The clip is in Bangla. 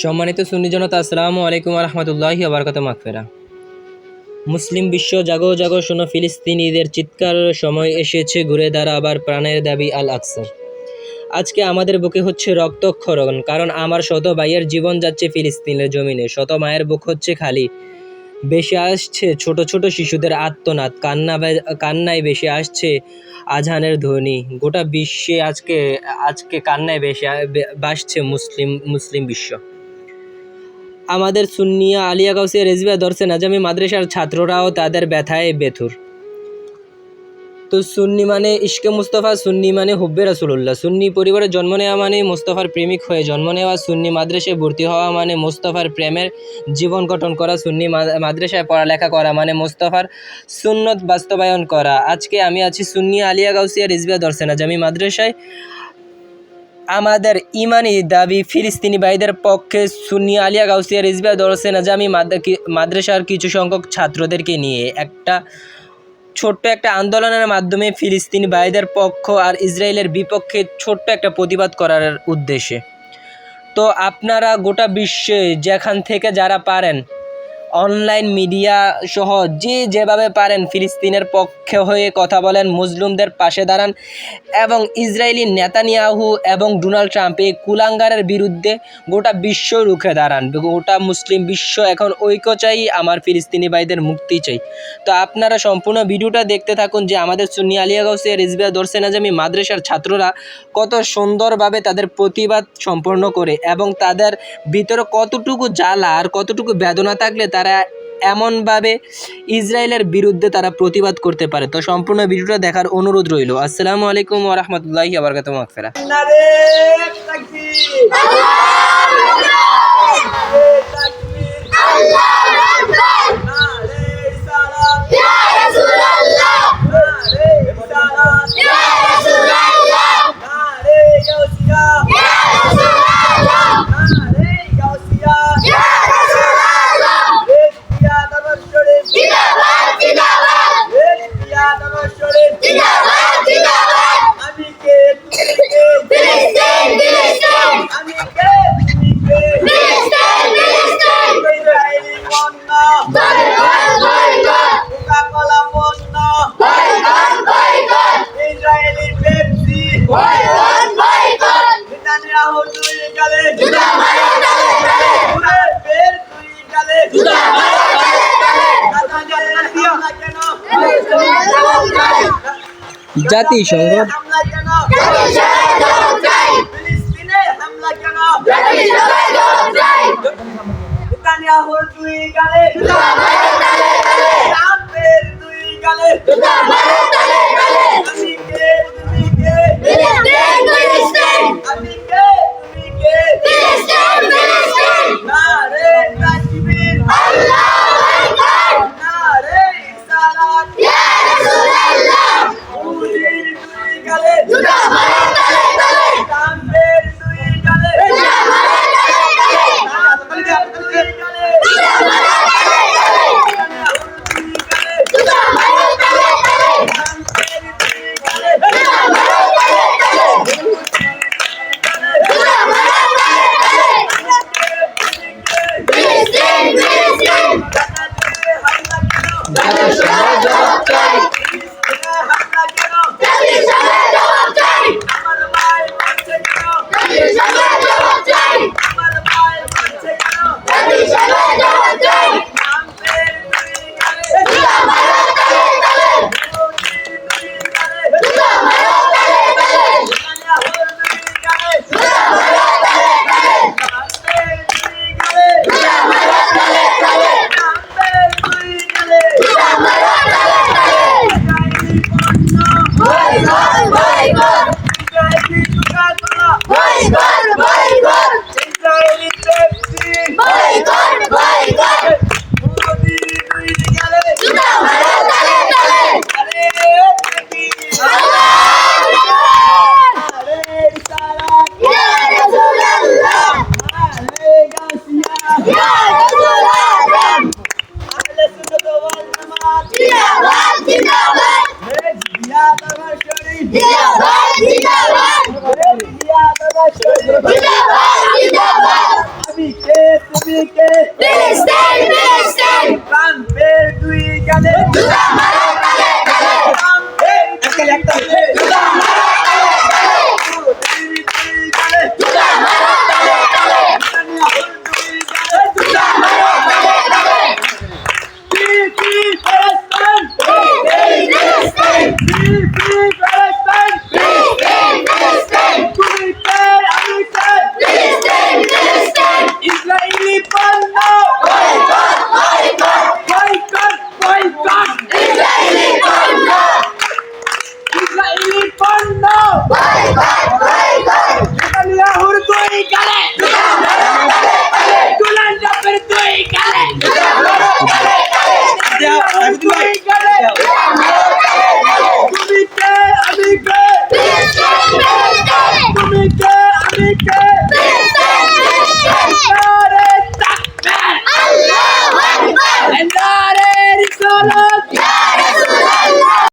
সম্মানিত সুন্নি জনতা, আসসালামু আলাইকুম রহমতুল্লাহি আবরকাত মাকফেরা মুসলিম বিশ্ব জাগো জাগো শোনো ফিলিস্তিনিদের চিৎকার সময় এসেছে, ঘুরে দাঁড়া আবার প্রাণের দাবি আল আকসার। আজকে আমাদের বুকে হচ্ছে রক্তক্ষরণ কারণ আমার শত ভাইয়ের জীবন যাচ্ছে ফিলিস্তিনের জমিনে, শত মায়ের বুক হচ্ছে খালি। বেশি আসছে ছোট ছোট শিশুদের আত্মনাদ, কান্না কান্নায় বেশি আসছে আজানের ধ্বনি। গোটা বিশ্বে আজকে আজকে কান্নায় বেশি বাসছে মুসলিম মুসলিম বিশ্ব। আমাদের সুন্নিয়া আলিয়া গাউসিয়া রেজবিয়া দর্শে নাজামি মাদ্রাসার ছাত্ররাও তাদের ব্যথায় বেথুর। তো সুন্নি মানে ইশকে মুস্তফা, সুন্নি মানে হুব্বে রাসুল্লাহ সুন্নি পরিবারে জন্ম নেওয়া মানে মুস্তফার প্রেমিক হয়ে জন্ম নেওয়া, সুন্নি মাদ্রাসায় ভর্তি হওয়া মানে মুস্তফার প্রেমের জীবন গঠন করা, সুন্নি মাদ্রাসায় পড়ালেখা করা মানে মুস্তফার সুন্নত বাস্তবায়ন করা। আজকে আমি আছি সুন্নি আলিয়া গাউসিয়া রিজবিয়া দর্শে নাজামি মাদ্রাসায়। আমাদের ইমানি দাবি ফিলিস্তিনি ভাইদের পক্ষে সুন্নি আলিয়া গাউসিয়া রিজবিয়া দরসে নাজামি মাদ্রা- মাদ্রাসার কিছু সংখ্যক ছাত্রদেরকে নিয়ে একটা ছোট্ট একটা আন্দোলনের মাধ্যমে ফিলিস্তিনি ভাইদের পক্ষ আর ইসরায়েলের বিপক্ষে ছোট্ট একটা প্রতিবাদ করার উদ্দেশ্যে। তো আপনারা গোটা বিশ্বে যেখান থেকে যারা পারেন অনলাইন মিডিয়া সহ যে যেভাবে পারেন ফিলিস্তিনের পক্ষে হয়ে কথা বলেন, মুসলিমদের পাশে দাঁড়ান এবং ইসরায়েলি নেতানিয়াহু এবং ডোনাল্ড ট্রাম্প এই কুলাঙ্গারের বিরুদ্ধে গোটা বিশ্ব রুখে দাঁড়ান। গোটা মুসলিম বিশ্ব এখন ঐক্য চাই, আমার ফিলিস্তিনি ভাইদের মুক্তি চাই। তো আপনারা সম্পূর্ণ ভিডিওটা দেখতে থাকুন যে আমাদের সুন্নি আলিয়া গাউসিয়া রিজবিয়া দর্শে নাজামি মাদ্রাসার ছাত্ররা কত সুন্দরভাবে তাদের প্রতিবাদ সম্পন্ন করে এবং তাদের ভিতরে কতটুকু জ্বালা আর কতটুকু বেদনা থাকলে তারা এমনভাবে ইসরায়েলের বিরুদ্ধে তারা প্রতিবাদ করতে পারে। তো সম্পূর্ণ ভিডিওটা দেখার অনুরোধ রইল। আসসালামু আলাইকুম ওরহমতুল্লাহি আবরকাত মাগফিরা নারে জাতিসংঘ হামলা কেন ফিলিস্তিনে হামলা কেন নেতানিয়াহু দুই গালে Dada Shabbat Shalom. Bye.